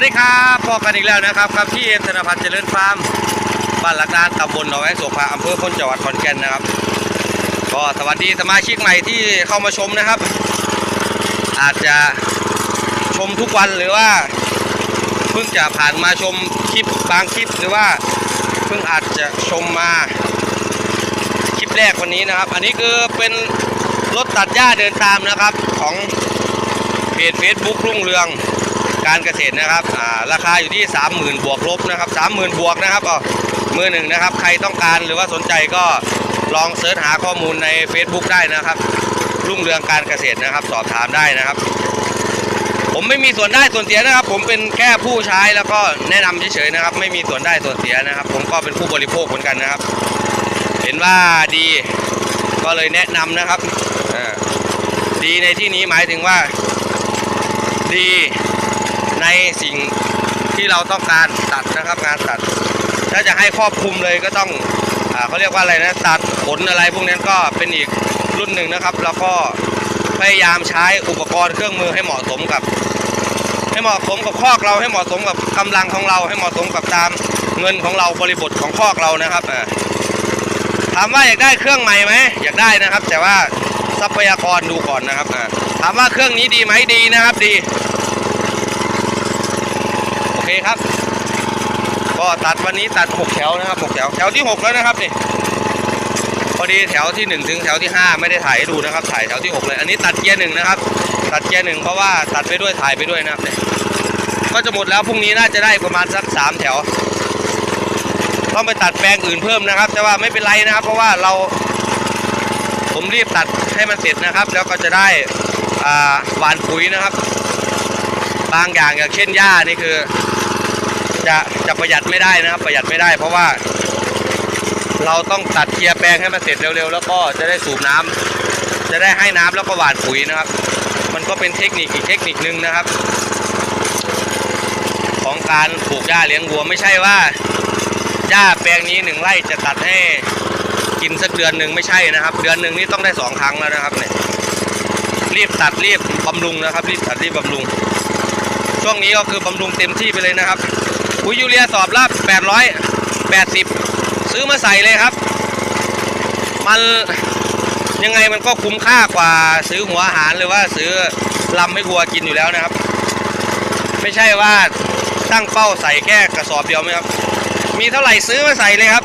วัสดีครับพบกันอีกแล้วนะครับครับที่เอ็มธนพัฒน์เจริญฟาร์มบ้านหลักการตำบลหนองไอ้โศกพาอำเภอพ้นจังหวัดขอนแก่นนะครับ ก็สวัสดีสมาชิกใหม่ที่เข้ามาชมนะครับ อาจจะชมทุกวันหรือว่าเพิ่งจะผ่านมาชมคลิปบางคลิปหรือว่าเพิ่งอาจจะชมมาคลิปแรกวันนี้นะครับ อันนี้คือเป็นรถตัดหญ้าเดินตามนะครับของเพจ Facebook รุ่งเรือง การเกษตรนะครับราคาอยู่ที่ 30,000 บวกลบนะครับ30,000 บวกนะครับมือหนึ่งนะครับ ใครต้องการหรือว่าสนใจก็ลองเสิร์ชหาข้อมูลใน Facebook ได้นะครับ รุ่งเรืองการเกษตรนะครับ สอบถามได้นะครับ ผมไม่มีส่วนได้ส่วนเสียนะครับ ผมเป็นแค่ผู้ใช้แล้วก็แนะนำเฉยๆนะครับ ไม่มีส่วนได้ส่วนเสียนะครับ ผมก็เป็นผู้บริโภคเหมือนกันนะครับ เห็นว่าดีก็เลยแนะนำนะครับดีในที่นี้หมายถึงว่าดี ในสิ่งที่เราต้องการตัดนะครับงานตัด ถ้าจะให้ครอบคลุมเลยก็ต้องอเขาเรียกว่าอะไรนะตัดขนอะไรพวกนั้นก็เป็นอีกรุ่นหนึ่งนะครับ แล้วก็พยายามใช้อุปกรณ์เครื่องมือให้เหมาะสมกับ ให้เหมาะสมกับคอกเราให้เหมาะสมกับกำลังของเรา ให้เหมาะสมกับตามเงินของเราบริบทของคอกเรานะครับถามว่าอยากได้เครื่องใหม่ไหมอยากได้นะครับ แต่ว่าทรัพยากรดูก่อนนะครับถามว่าเครื่องนี้ดีไหมดีนะครับ ดี คครับ ก็ตัดวันนี้ตัด 6 แถวนะครับ6แถวแถวที่ 6 แล้วนะครับนี่พอดีแถวที่ 1 ถึงแถวที่ 5 ไม่ได้ถ่ายดูนะครับ ถ่ายแถวที่ 6 เลย อันนี้ตัดเกียร์หนึ่งนะครับ ตัดเกียร์หนึ่งเพราะว่าตัดไปด้วยถ่ายไปด้วยนะครับเนี่ยก็จะหมดแล้วพรุ่งนี้น่าจะได้ประมาณสัก 3 แถว ต้องไปตัดแปลงอื่นเพิ่มนะครับ แต่ว่าไม่เป็นไรนะครับ เพราะว่าเราผมรีบตัดให้มันเสร็จนะครับ แล้วก็จะได้หวานปุ๋ยนะครับ บางอย่างอย่างเช่นหญ้านี่คือ จะจะประหยัดไม่ได้นะครับ ประหยัดไม่ได้เพราะว่า เราต้องตัดเคลียร์แปลงให้มันเสร็จเร็วๆ แล้วก็จะได้สูบน้ำจะได้ให้น้ำแล้วก็หว่านปุ๋ยนะครับ มันก็เป็นเทคนิคอีกเทคนิคนึงนะครับ ของการปลูกหญ้าเลี้ยงวัวไม่ใช่ว่าหญ้าแปลงนี้หนึ่งไร่จะตัดให้กินสักเดือนหนึ่งไม่ใช่นะครับ เดือนหนึ่งนี่ต้องได้สองครั้งแล้วนะครับเนี่ยรีบตัดรีบบำรุงนะครับ รีบตัดรีบบำรุง ช่วงนี้ก็คือบำรุงเต็มที่ไปเลยนะครับ ปุ๋ยยูเรียสอบละ880 ซื้อมาใส่เลยครับ มันยังไงมันก็คุ้มค่ากว่าซื้อหัวอาหารหรือว่าซื้อลำให้วัวกินอยู่แล้วนะครับ ไม่ใช่ว่าตั้งเป้าใส่แค่กระสอบเดียวไหมครับ มีเท่าไหร่ซื้อมาใส่เลยครับ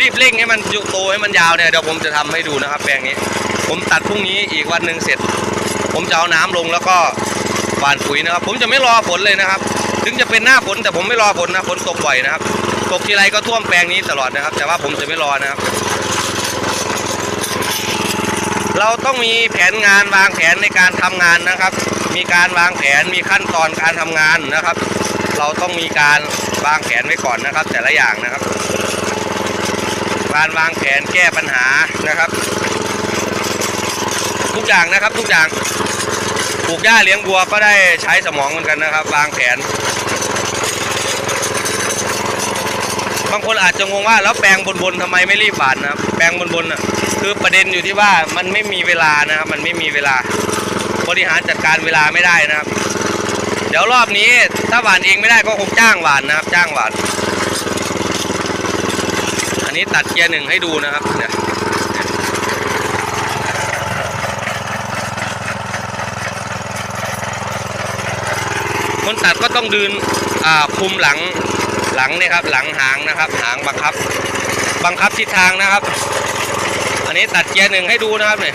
รีบเร่งให้มันยุโตให้มันยาวเนี่ยเดี๋ยวผมจะทำให้ดูนะครับแปลงนี้ ผมตัดพรุ่งนี้อีกวันหนึ่งเสร็จ ผมจะเอาน้ำลงแล้วก็หวานปุ๋ยนะครับ ผมจะไม่รอฝนเลยนะครับ ถึงจะเป็นหน้าฝนแต่ผมไม่รอฝนนะฝนตกบ่อยนะครับ ตกทีไรก็ท่วมแปลงนี้ตลอดนะครับ แต่ว่าผมจะไม่รอนะครับ เราต้องมีแผนงานวางแผนในการทำงานนะครับ มีการวางแผนมีขั้นตอนการทำงานนะครับ เราต้องมีการวางแผนไว้ก่อนนะครับ แต่ละอย่างนะครับ การวางแผนแก้ปัญหานะครับ ทุกอย่างนะครับทุกอย่าง ลูกหญ้าเลี้ยงวัวก็ได้ใช้สมองเหมือนกันนะครับ วางแผน บางคนอาจจะงงว่าแล้วแปลงบนๆทำไมไม่รีบหวานนะครับแปลงบนๆน่ะคือประเด็นอยู่ที่ว่ามันไม่มีเวลานะครับ มันไม่มีเวลา บริหารจัดการเวลาไม่ได้นะครับ เดี๋ยวรอบนี้ถ้าหวานเองไม่ได้ก็คงจ้างหวานนะครับ จ้างหวาน อันนี้ตัดเกียร์หนึ่งให้ดูนะครับเนี่ย คนตัดก็ต้องดืนคุมหลังหลังเนี่ยครับหลังหางนะครับ หางบังคับ บังคับทิศทางนะครับ อันนี้ตัดเกียร์หนึ่งให้ดูนะครับเนี่ย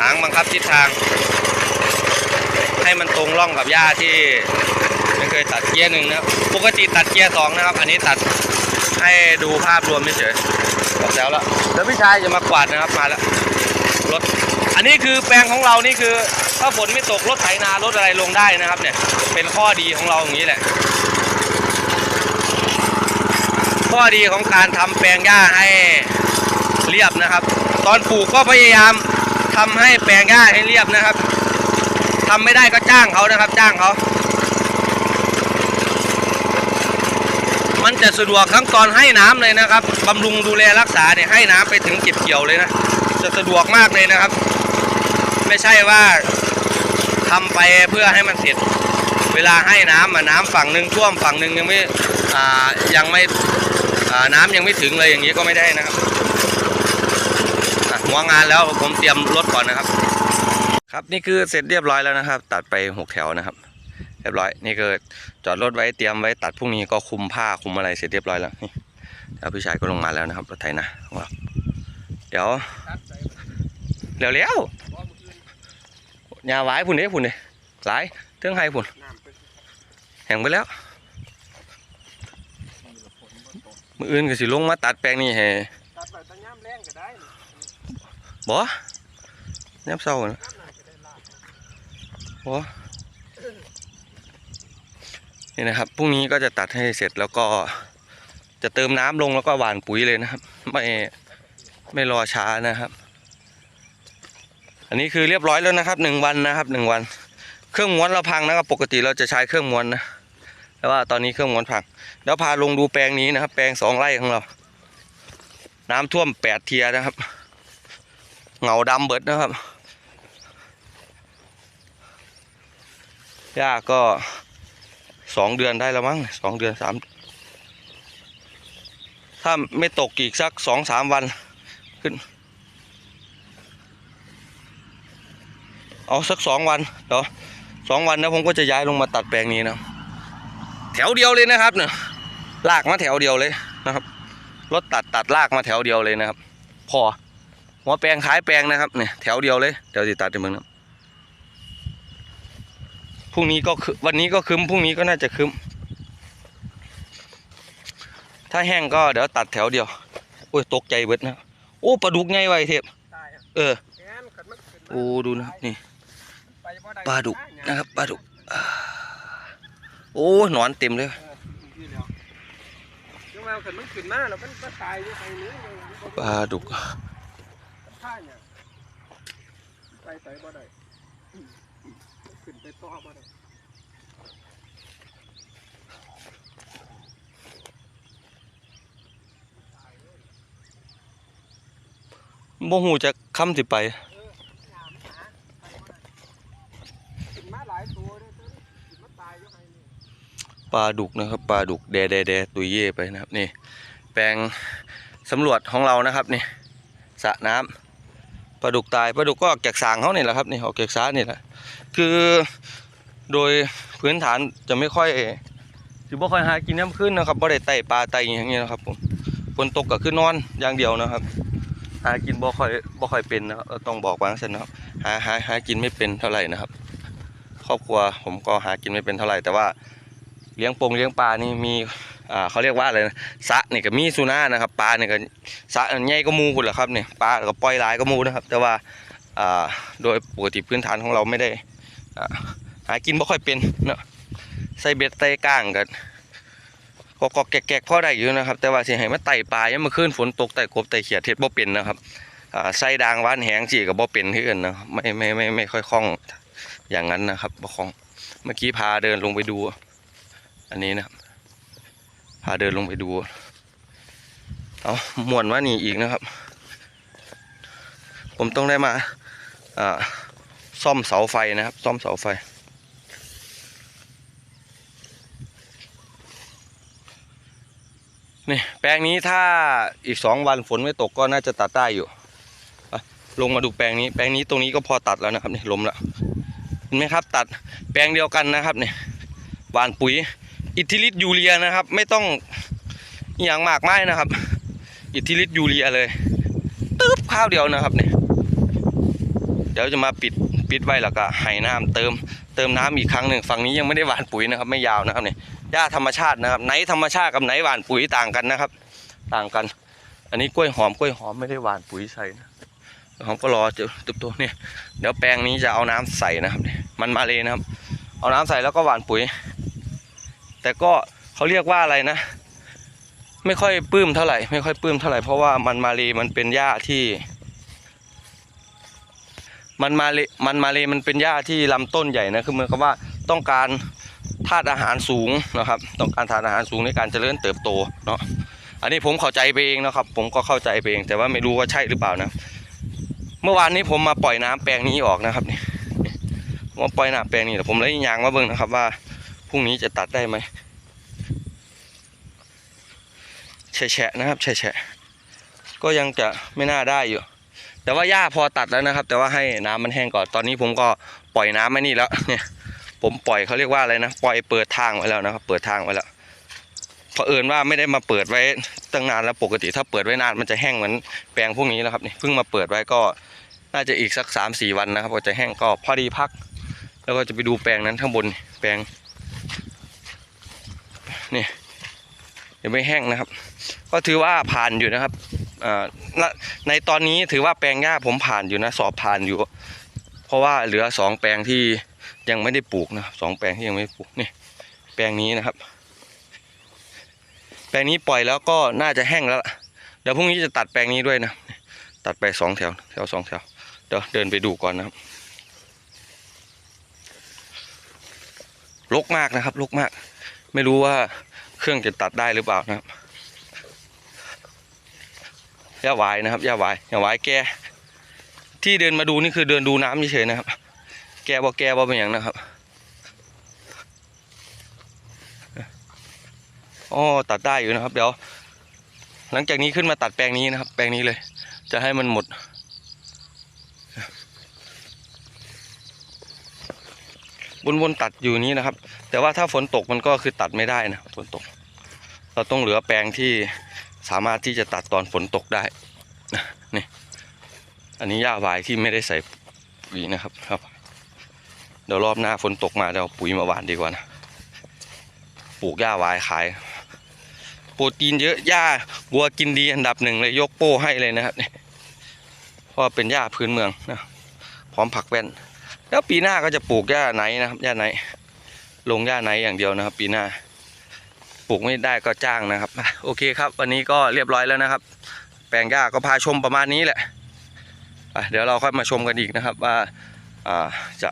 หางบังคับทิศทาง ให้มันตรงร่องกับหญ้าที่ไม่เคยตัดเกียร์หนึ่งนะปกติตัดเกียร์สองนะครับ อันนี้ตัดให้ดูภาพรวมเฉยๆบอกแล้วแล้วแล้วพี่ชายจะมากวาดนะครับมาแล้วรถอันนี้คือแปลงของเรานี่คือ ถ้าฝนไม่ตกรถไถนารถอะไรลงได้นะครับเนี่ย เป็นข้อดีของเราอย่างนี้แหละ ข้อดีของการทำแปลงหญ้าให้เรียบนะครับ ตอนปลูกก็พยายามทำให้แปลงหญ้าให้เรียบนะครับทำไม่ได้ก็จ้างเขานะครับ จ้างเขา มันจะสะดวกทั้งตอนให้น้ำเลยนะครับบำรุงดูแลรักษาเนี่ยให้น้ำไปถึงเก็บเกี่ยวเลยนะ จะสะดวกมากเลยนะครับ ไม่ใช่ว่า ททำไปเพื่อให้มันเสร็จ เวลาให้น้ำอะน้ำฝั่งหนึ่งท่วมฝั่งหนึ่งยังไม่อ่ายังไม่อ่าน้ำยังไม่ถึงเลยอย่างนี้ก็ไม่ได้นะครับหัวงานแล้วผมเตรียมรถก่อนนะครับ ครับนี่คือเสร็จเรียบร้อยแล้วนะครับ ตัดไปหกแถวนะครับ เรียบร้อยนี่คือจอดรถไว้เตรียมไว้ตัดพรุ่งนี้ก็คุมผ้าคุมอะไรเสร็จเรียบร้อยแล้วนี่แล้วพี่ชายก็ลงมาแล้วนะครับรถไถนะของเราเดี๋ยวเร็วๆ ยาไว้พุ่นเด้พุ่นเด้หลายเทิงให้พุ่นแห้งไปแล้วมืออื่นก็สิลงมาตัดแปลงนี่ให้ตัดไปตั้งย่ำแรงก็ได้บ่ยับเศร้านะบ่นี่นะครับพรุ่งนี้ก็จะตัดให้เสร็จแล้วก็จะเติมน้ำลงแล้วก็หว่านปุ๋ยเลยนะครับ ไม่ไม่รอช้านะครับ อันนี้คือเรียบร้อยแล้วนะครับหนึ่งวันนะครับหนึ่งวัน เครื่องม้วนเราพังนะครับปกติเราจะใช้เครื่องม้วนนะแต่ว่าตอนนี้เครื่องม้วนพังเดี๋ยวพาลงดูแปลงนี้นะครับ แปลงสองไร่ของเรา น้ำท่วมแปดเทียนะครับเงาดำเบิดนะครับหญ้าก็สองเดือนได้แล้วมั้งสองเดือนสามถ้าไม่ตกอีกสักสองสามวันขึ้น เอาสักสองวันเดี๋ยวสองวันนะผมก็จะย้ายลงมาตัดแปลงนี้นะแถวเดียวเลยนะครับเนี่ยลากมาแถวเดียวเลยนะครับรถตัดตัดลากมาแถวเดียวเลยนะครับ พอหัวแปลงท้ายแปลงนะครับเนี่ยแถวเดียวเลยเดี๋ยวติดตัดในเมืองนะพรุ่งนี้ก็คือวันนี้ก็คืมพรุ่งนี้ก็น่าจะคืมถ้าแห้งก็เดี๋ยวตัดแถวเดียวโอ้ยตกใจเบิดนะโอ้ปลาดุกไงไวะไอ้เทพตายอะเออแอนขันมันขึ้นมาโอ้ดูนะนี่ไปลาดุกนะครับปลาดุกโอ้หนอนเต็มเลยปลาดุกบ่ได้ขึ้นไปต่อบ่ได้โมหูจะค้ำสิไป หยามหาไปบ่ได้ขึ้น มาหลายตัวเลยตัวนี้ขึ้นมาตายอยู่ไห้นี่ปลาดุกนะครับปลาดุกแดแดแดตุยเย่ไปนะครับนี่ แปลงสำรวจของเรานะครับนี่สระน้ำปลาดุกตายปลาดุกก็ออกจากสางเขาเนี่ยแหละครับนี่ออกจากสานี่แหละคือโดยพื้นฐานจะไม่ค่อยสิบ่ค่อยหากินน้ำขึ้นนะครับบ่ได้ไต่ปลาไต่อย่างเงี้ยนะครับผมฝนตกก็คือนอนอย่างเดียวนะครับหากินบ่ค่อยบ่ค่อยเป็นนะครับต้องบอกวางซั่นนะครับหาหาหากินไม่เป็นเท่าไหร่นะครับ ครอบครัว ผมก็หากินไม่เป็นเท่าไหร่แต่ว่าเลี้ยงปงเลี้ยงปลานี่มีอ่าเขาเรียกว่าอะไรนะสะนี่ก็มีสุนานะครับปลาเนี่ยก็สะใหญ่ก็มูคุณแหละครับเนี่ยปลาก็ปล่อยลายก็มูนะครับ แต่ว่าอ่าโดยปกติพื้นฐานของเราไม่ได้อ่าหากินไม่ค่อยเป็นเนาะใส่เบ็ดใส่ก้างกันก็ก็แกกๆพอได้อยู่นะครับ แต่ว่าสิให้มาไต่ปลายังมาขึ้นฝนตกไต่กบไต่เขียดเท็ดบ่เป็นนะครับอ่าใส่ดางว่านแหงจีกับบ่เป็นที่อื่นนะไม่ไม่ไม่ไม่ค่อยคล่อง อย่างนั้นนะครับบ่คองเมื่อกี้พาเดินลงไปดู อันนี้นะครับ พาเดินลงไปดู เอามวนว่านี่อีกนะครับ ผมต้องได้มาอ่าซ่อมเสาไฟนะครับ ซ่อมเสาไฟ นี่แปลงนี้ถ้าอีกสองวันฝนไม่ตกก็น่าจะตัดได้อยู่ลงมาดูแปลงนี้ แปลงนี้ตรงนี้ก็พอตัดแล้วนะครับนี่ล้มแล้ว ห็นไหมครับ ตัดแปลงเดียวกันนะครับเนี่ยหวานปุ๋ย อิทธิฤทธิ์ยูเรียนะครับ ไม่ต้องอย่างมากไม้นะครับ อิทธิฤทธิ์ยูเรียเลยตึ๊บข้าวเดียวนะครับเนี่ยเดี๋ยวจะมาปิดปิดไว้แล้วก็ให้น้ำเติมเติมน้ำอีกครั้งหนึ่งฝั่งนี้ยังไม่ได้หว่านปุ๋ยนะครับ ไม่ยาวนะครับเนี่ยหญ้าธรรมชาตินะครับ ไหนธรรมชาติกับไหนหวานปุ๋ยต่างกันนะครับ ต่างกัน อันนี้กล้วยหอมกล้วยหอมไม่ได้หว่านปุ๋ยใส่นะหอมก็รอจุบตัวเนี่ยเดี๋ยวแปลงนี้จะเอาน้ำใส่นะครับเนี่ย มันมาเลยนะครับ เอาน้ำใส่แล้วก็หว่านปุ๋ย แต่ก็เขาเรียกว่าอะไรนะ ไม่ค่อยปื้มเท่าไหร่ ไม่ค่อยปื้มเท่าไหร่เพราะว่ามันมาเลมันเป็นหญ้าที่ มันมาเลมันมาเลมันเป็นหญ้าที่ลำต้นใหญ่นะคือเหมือนกับว่าต้องการธาตุอาหารสูงนะครับ ต้องการธาตุอาหารสูงในการเจริญเติบโตเนาะอันนี้ผมเข้าใจไปเองนะครับ ผมก็เข้าใจไปเอง แต่ว่าไม่รู้ว่าใช่หรือเปล่านะ เมื่อวานนี้ผมมาปล่อยน้ำแปลงนี้ออกนะครับเนี่ย ว่าปล่อยหน้าแปลงนี่แต่ผมเลยยางมาเบิ่งนะครับ ว่าพรุ่งนี้จะตัดได้ไหมแฉะนะครับแฉะก็ยังจะไม่น่าได้อยู่ แต่ว่าหญ้าพอตัดแล้วนะครับ แต่ว่าให้น้ำมันแห้งก่อนตอนนี้ผมก็ปล่อยน้ำไว้นี่แล้วเนี่ย ผมปล่อยเขาเรียกว่าอะไรนะปล่อยเปิดทางไว้แล้วนะครับ เปิดทางไว้แล้วเผอิญว่าไม่ได้มาเปิดไว้ตั้งนานแล้วปกติถ้าเปิดไว้นานมันจะแห้งเหมือนแปลงพวกนี้แล้วครับนี่เพิ่งมาเปิดไว้ก็น่าจะอีกสักสามสี่วันนะครับก็จะแห้งก็พอดีพัก แล้วก็จะไปดูแปลงนั้นข้างบนแปลงนี่ยังไม่แห้งนะครับ ก็ถือว่าผ่านอยู่นะครับในตอนนี้ถือว่าแปลงหญ้าผมผ่านอยู่นะ สอบผ่านอยู่ เพราะว่าเหลือสองแปลงที่ยังไม่ได้ปลูกนะสองแปลงที่ยังไม่ปลูกนี่แปลงนี้นะครับ แปลงนี้ปล่อยแล้วก็น่าจะแห้งแล้วเดี๋ยวพรุ่งนี้จะตัดแปลงนี้ด้วยนะ ตัดไปสองแถวแถวสองแถวเดี๋ยวเดินไปดูก่อนนะครับ รกมากนะครับรกมาก ไม่รู้ว่าเครื่องจะตัดได้หรือเปล่านะครับย่าหวายนะครับย่าหวายย่าหวายแก ที่เดินมาดูนี่คือเดินดูน้ำเฉยๆนะครับ แกบ่แกบ่เป็นอย่างนะครับอ๋อตัดได้อยู่นะครับ เดี๋ยว หลังจากนี้ขึ้นมาตัดแปลงนี้นะครับ แปลงนี้เลย จะให้มันหมด วนๆตัดอยู่นี้นะครับ แต่ว่าถ้าฝนตกมันก็คือตัดไม่ได้นะฝนตก เราต้องเหลือแปลงที่สามารถที่จะตัดตอนฝนตกได้นี่อันนี้หญ้าวายที่ไม่ได้ใส่ปุ๋ยนะครับครับ เดี๋ยวรอบหน้าฝนตกมาเดี๋ยวเอาปุ๋ยมาหวานดีกว่านะปลูกหญ้าวายขาย โปรตีนเยอะหญ้าวัวกินดีอันดับหนึ่งเลยยกโป้ให้เลยนะครับนี่เพราะเป็นหญ้าพื้นเมืองนะพร้อมผักแว่น แล้วปีหน้าก็จะปลูกหญ้าไหนนะครับหญ้าไหน ลงหญ้าไหนอย่างเดียวนะครับ ปีหน้า ปลูกไม่ได้ก็จ้างนะครับ โอเคครับ วันนี้ก็เรียบร้อยแล้วนะครับ แปลงหญ้าก็พาชมประมาณนี้แหละเดี๋ยวเราค่อยมาชมกันอีกนะครับ ว่าจะ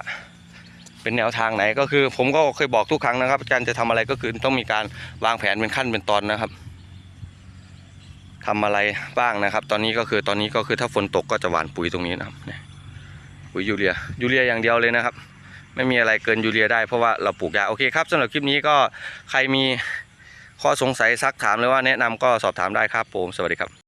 เป็นแนวทางไหนก็คือ ผมก็เคยบอกทุกครั้งนะครับการจะทำอะไรก็คือต้องมีการวางแผนเป็นขั้นเป็นตอนนะครับทำอะไรบ้างนะครับ ตอนนี้ก็คือตอนนี้ก็คือถ้าฝนตกก็จะหว่านปุ๋ยตรงนี้นะครับ ปุ๋ยยูเรียยูเรียอย่างเดียวเลยนะครับ ไม่มีอะไรเกินยูเรียได้เพราะว่าเราปลูกยาโอเคครับสำหรับคลิปนี้ก็ใครมีข้อสงสัยซักถามหรือว่าแนะนำก็สอบถามได้ครับผมสวัสดีครับ